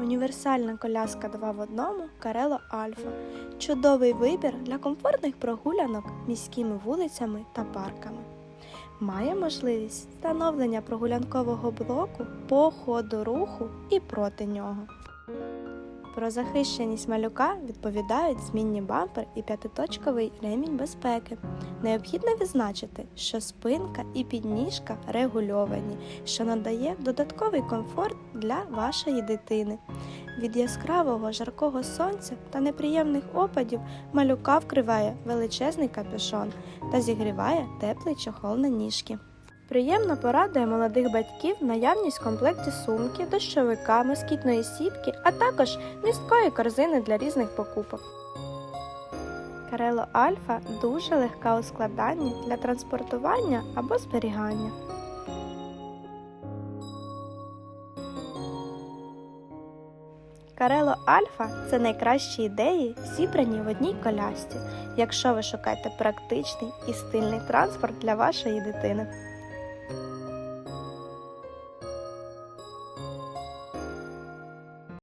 Універсальна коляска 2 в одному Карело Альфа. Чудовий вибір для комфортних прогулянок міськими вулицями та парками. Має можливість встановлення прогулянкового блоку по ходу руху і проти нього. Про захищеність малюка відповідають змінні бампер і п'ятиточковий ремінь безпеки. Необхідно відзначити, що спинка і підніжка регульовані, що надає додатковий комфорт для вашої дитини. Від яскравого жаркого сонця та неприємних опадів малюка вкриває величезний капюшон та зігріває теплий чохол на ніжки. Приємно порадує молодих батьків наявність в комплекті сумки, дощовика, москітної сітки, а також місткої корзини для різних покупок. Карело Альфа дуже легка у складанні для транспортування або зберігання. Карело Альфа це найкращі ідеї, зібрані в одній колясці, якщо ви шукаєте практичний і стильний транспорт для вашої дитини.